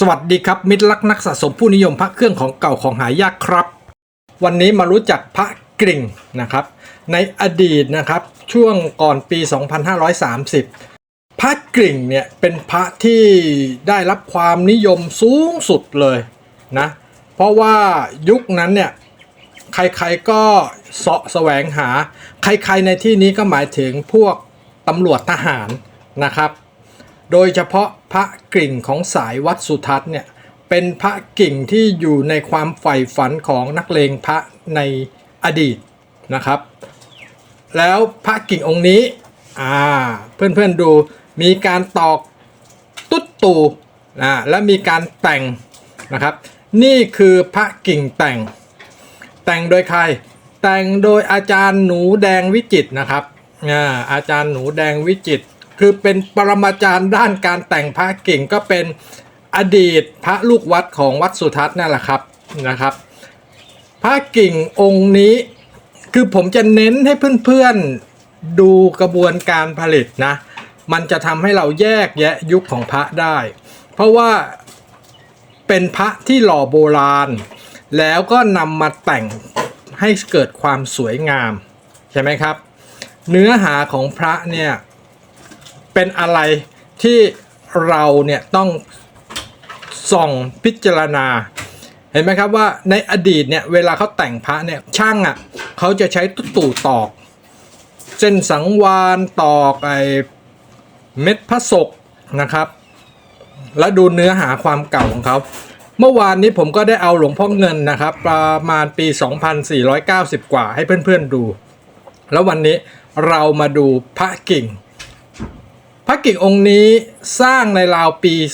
สวัสดีครับ มิตรรักนักสะสมผู้นิยมพระเครื่องของเก่าของหายากครับ วันนี้มารู้จักพระกริ่งนะครับ ในอดีตนะครับช่วงก่อนปี 2530 พระกริ่งเนี่ยเป็นพระที่ได้รับความนิยมสูงสุดเลยนะเพราะว่ายุคนั้นเนี่ยใครๆก็เสาะแสวงหา ใครๆในที่นี้ก็หมายถึงพวกตำรวจทหารนะครับ โดยเฉพาะพระกิ่งของสายวัดสุทัศน์เนี่ยเป็นพระกิ่งที่อยู่ในความใฝ่ฝันของนักเลงพระในอดีตนะครับ แล้วพระกิ่งองค์นี้อ่าเพื่อนๆดูมีการตอกตุ๊ดตูนะและมีการแต่งนะครับ นี่คือพระกิ่งแต่ง แต่งโดยใคร แต่งโดยอาจารย์หนูแดงวิจิตนะครับอาอาจารย์หนูแดงวิจิต คือเป็นปรมาจารย์ด้านการแต่งพระกิ่งก็เป็นอดีตพระลูกวัดของวัดสุทัศน์นั่นแหละครับนะครับ พระกิ่งองค์นี้คือผมจะเน้นให้เพื่อนๆดูกระบวนการผลิตนะ มันจะทำให้เราแยกแยะยุคของพระได้ เพราะว่าเป็นพระที่หล่อโบราณ แล้วก็นำมาแต่งให้เกิดความสวยงาม ใช่ไหมครับ เนื้อหาของพระเนี่ย เป็นอะไรที่เราเนี่ยต้องส่องพิจารณา เห็นไหมครับว่าในอดีตเนี่ยเวลาเขาแต่งพระเนี่ยช่างอะเขาจะใช้ตุตู่ตอก เส้นสังวานตอกไอเม็ดพระศกนะครับ แล้วดูเนื้อหาความเก่าของเขาเมื่อวานนี้ผมก็ได้เอาหลวงพ่อเงินนะครับ ประมาณปี 2490 กว่าให้เพื่อนๆดู แล้ววันนี้เรามาดูพระกิ่ง พระกิ่งองค์นี้สร้างในราวปี 2491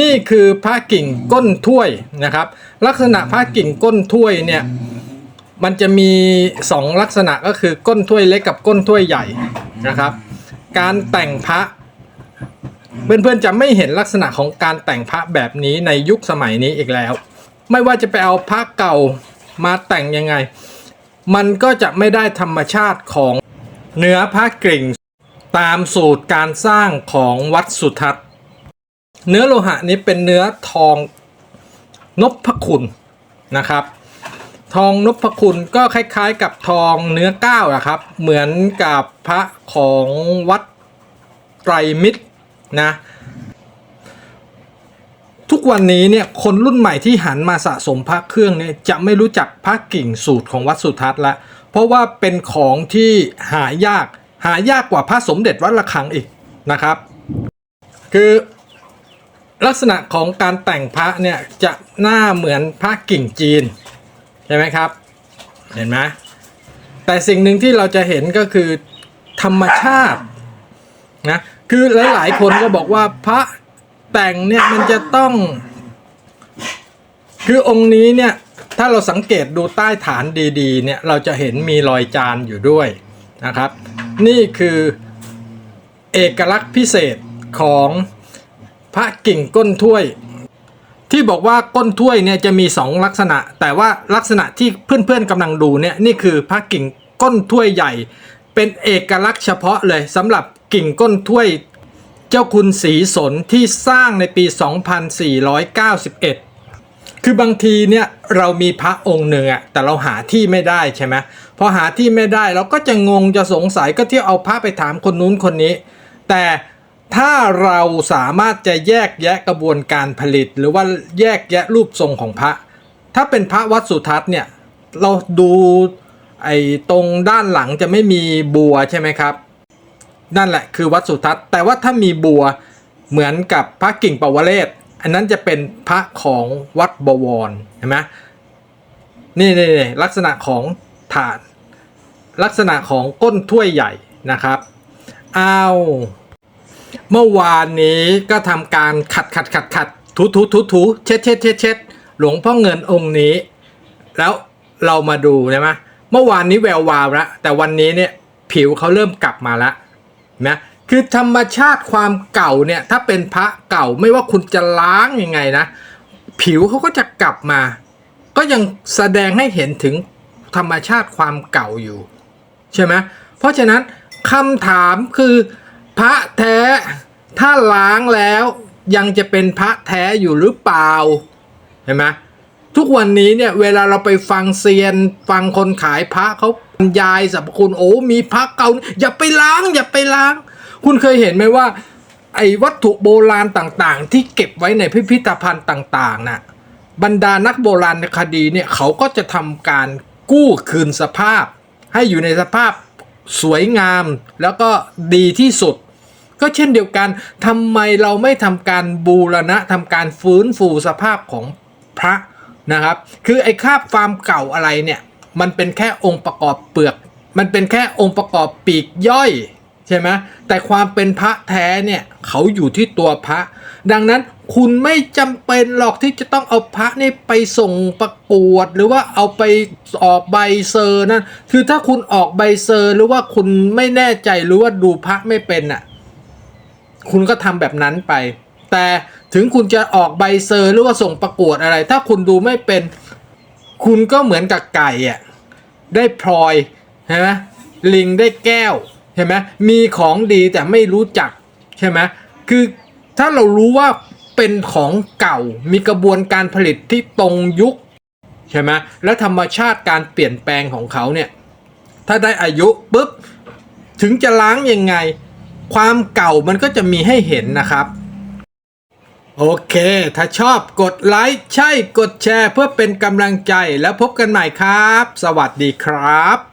นี่คือพระกิ่งก้นถ้วยนะครับ ลักษณะพระกิ่งก้นถ้วยเนี่ยมันจะมี 2 ลักษณะก็คือก้นถ้วยเล็กกับก้นถ้วยใหญ่นะครับ การแต่งพระเพื่อนๆจะไม่เห็นลักษณะของการแต่งพระแบบนี้ในยุคสมัยนี้อีกแล้ว ไม่ว่าจะไปเอาพระเก่ามาแต่งยังไง มันก็จะไม่ได้ธรรมชาติของ เนื้อพระกริ่ง ตามสูตรการสร้างของวัดสุทัศน์ เนื้อโลหะนี้เป็นเนื้อทองนพคุณนะครับ ทองนพคุณก็คล้ายๆกับทองเนื้อก้าวนะครับ เหมือนกับพระของวัดไตรมิตรนะทุกวันนี้เนี่ยคนรุ่นใหม่ที่หันมาสะสมพระเครื่องเนี่ยจะไม่รู้จักพระกิ่งสูตรของวัดสุทัศน์ละ เพราะว่าเป็นของที่หายากหายากกว่าพระสมเด็จวัดระฆังอีกนะครับ คือลักษณะของการแต่งพระเนี่ยจะหน้าเหมือนพระกิ่งจีนใช่ไหมครับ เห็นไหมแต่สิ่งหนึ่งที่เราจะเห็นก็คือธรรมชาตินะคือหลาย ๆ คนก็บอกว่าพระแต่งเนี่ยมันจะต้อง คือองค์นี้เนี่ย ถ้าเราสังเกตดูใต้ฐานดีๆเนี่ยเราจะเห็นมีรอยจานอยู่ด้วยนะครับ นี่คือเอกลักษณ์พิเศษของพระกิ่งก้นถ้วย ที่บอกว่าก้นถ้วยเนี่ยจะมี 2 ลักษณะ แต่ว่าลักษณะที่เพื่อนๆกำลังดูเนี่ยนี่คือพระกิ่งก้นถ้วยใหญ่ เป็นเอกลักษณ์เฉพาะเลยสำหรับกิ่งก้นถ้วย เจ้าคุณศรีสนที่สร้างในปี 2491 คือบางทีเนี่ยเรามีพระองค์หนึ่งอะแต่เราหาที่ไม่ได้ใช่ไหมพอหาที่ไม่ได้เราก็จะงงจะสงสัยก็เที่ยวเอาพระไปถามคนนู้นคนนี้ แต่ถ้าเราสามารถจะแยกแยะกระบวนการผลิต หรือว่าแยกแยะรูปทรงของพระ ถ้าเป็นพระวัดสุทัศน์เนี่ยเราดูไอ้ตรงด้านหลังจะไม่มีบัวใช่ไหมครับ นั่นแหละคือวัดสุทัศน์ แต่ว่าถ้ามีบัวเหมือนกับพระกิ่งปวเรศ อันนั้นจะเป็นพระของวัดบวรเห็นไหมนี่นี่นลักษณะของฐาน ลักษณะของก้นถ้วยใหญ่นะครับอ้าวเมื่อวานนี้ก็ทำการขัดขัดขัดขัดถูถูถูถูเช็ดเช็ดเช็ดเช็ดหลวงพ่อเงินองค์นี้ แล้วเรามาดูใช่ไหมเมื่อวานนี้แวววาวแล้วแต่วันนี้เนี่ยผิวเขาเริ่มกลับมาแล้วนะ คือธรรมชาติความเก่าเนี่ยถ้าเป็นพระเก่าไม่ว่าคุณจะล้างยังไงนะ ผิวเขาก็จะกลับมา ก็ยังแสดงให้เห็นถึงธรรมชาติความเก่าอยู่ ใช่ไหมเพราะฉะนั้นคำถามคือพระแท้ถ้าล้างแล้วยังจะเป็นพระแท้อยู่หรือเปล่าเห็นไหมทุกวันนี้เนี่ยเวลาเราไปฟังเซียนฟังคนขายพระเขาบรรยายสรรพคุณโอ้มีพระเก่า อย่าไปล้าง อย่าไปล้าง คุณเคยเห็นไหมว่า ไอ้วัตถุโบราณต่างๆ ที่เก็บไว้ในพิพิธภัณฑ์ต่างๆน่ะบรรดานักโบราณคดีเนี่ยเขาก็จะทำการกู้คืนสภาพ ให้อยู่ในสภาพสวยงามแล้วก็ดีที่สุด ก็เช่นเดียวกันทำไมเราไม่ทำการบูรณะทำการฟื้นฟูสภาพของพระนะครับ คือไอ้คาบฟาร์มเก่าอะไรเนี่ย มันเป็นแค่องค์ประกอบเปลือก มันเป็นแค่องค์ประกอบปีกย่อย ใช่ไหมแต่ความเป็นพระแท้เนี่ยเขาอยู่ที่ตัวพระ ดังนั้นคุณไม่จำเป็นหรอกที่จะต้องเอาพระนี่ไปส่งประกวด หรือว่าเอาไปออกใบเซอร์นั่นคือถ้าคุณออกใบเซอร์หรือว่าคุณไม่แน่ใจหรือว่าดูพระไม่เป็นอะคุณก็ทำแบบนั้นไป แต่ถึงคุณจะออกใบเซอร์หรือว่าส่งประกวดอะไร ถ้าคุณดูไม่เป็น คุณก็เหมือนกับไก่อะได้พลอยใช่ไหมลิงได้แก้ว ช่ไหมมีของดีแต่ไม่รู้จักใช่ไหมคือถ้าเรารู้ว่าเป็นของเก่ามีกระบวนการผลิตที่ตรงยุคใช่ไหมและธรรมชาติการเปลี่ยนแปลงของเขาเนี่ยถ้าได้อายุปุ๊บถึงจะล้างยังไง ความเก่ามันก็จะมีให้เห็นนะครับ โอเค ถ้าชอบกดไลค์ใช่กดแชร์เพื่อเป็นกำลังใจแล้วพบกันใหม่ครับ สวัสดีครับ